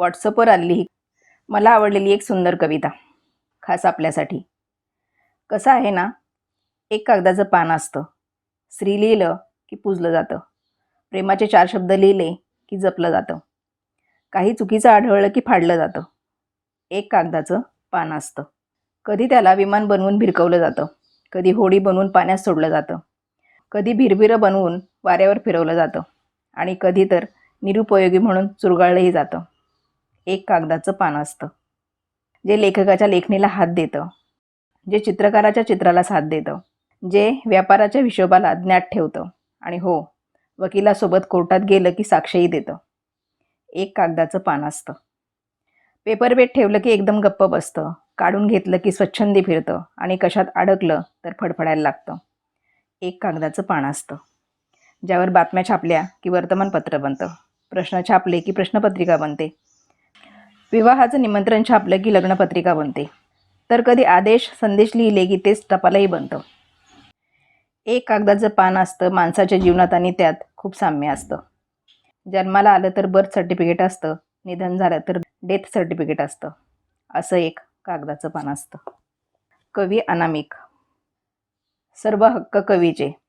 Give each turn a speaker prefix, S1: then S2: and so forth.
S1: व्हॉट्सअपवर आली ही मला आवडलेली एक सुंदर कविता खास आपल्यासाठी. कसं आहे ना एक कागदाचं पान असतं. स्त्री लिहिलं की पूजलं जातं. प्रेमाचे चार शब्द लिहिले की जपलं जातं. काही चुकीचं आढळलं की फाडलं जातं. एक कागदाचं पान असतं. कधी त्याला विमान बनवून भिरकवलं जातं. कधी होडी बनवून पाण्यात सोडलं जातं. कधी भिरभिरं बनवून वाऱ्यावर फिरवलं जातं. आणि कधी तर निरुपयोगी म्हणून चुरगाळलंही जातं. एक कागदाचं पान असतं जे लेखकाच्या लेखणीला हात देतं जे चित्रकाराच्या चित्राला साथ देतं जे व्यापाराच्या हिशोबाला ज्ञात ठेवतं आणि हो वकिलासोबत कोर्टात गेलं की साक्षही देतं. एक कागदाचं पान असतं. पेपरवेट ठेवलं की एकदम गप्प बसतं काढून घेतलं की स्वच्छंदी फिरतं आणि कशात अडकलं तर फडफडायला लागतं. एक कागदाचं पान असतं ज्यावर बातम्या छापल्या की वर्तमानपत्र बनतं प्रश्न छापले की प्रश्नपत्रिका बनते विवाहाचं निमंत्रण छापलं की लग्नपत्रिका बनते. तर कधी आदेश संदेश लिहिले की तेच टपालाही बनतं. एक कागदाचं पान असतं माणसाच्या जीवनात आणि त्यात खूप साम्य असतं. जन्माला आलं तर बर्थ सर्टिफिकेट असतं निधन झालं तर डेथ सर्टिफिकेट असतं. असं एक कागदाचं पान असतं. कवी अनामिक. सर्व हक्क कवीचे.